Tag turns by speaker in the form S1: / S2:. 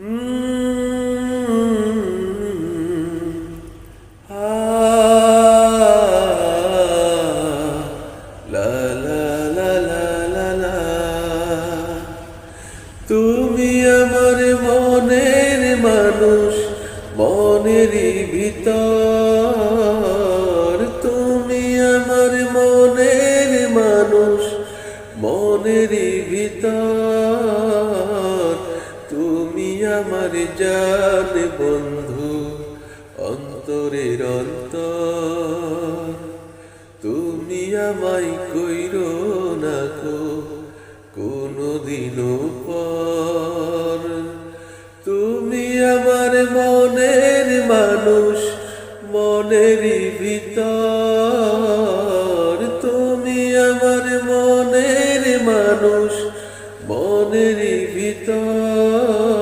S1: লা লা তুমি আমার মনের মানুষ মনেরই ভিতর। তুমি আমার মনের মানুষ মনেরই ভিতর। আমার জান বন্ধু, অন্তরের অন্তর। তুমি আমায় কইর না কো, কোনদিনও পর। তুমি আমার মনের মানুষ, মনেরই ভিতর। তুমি আমার মনের মানুষ, মনেরই ভিতর।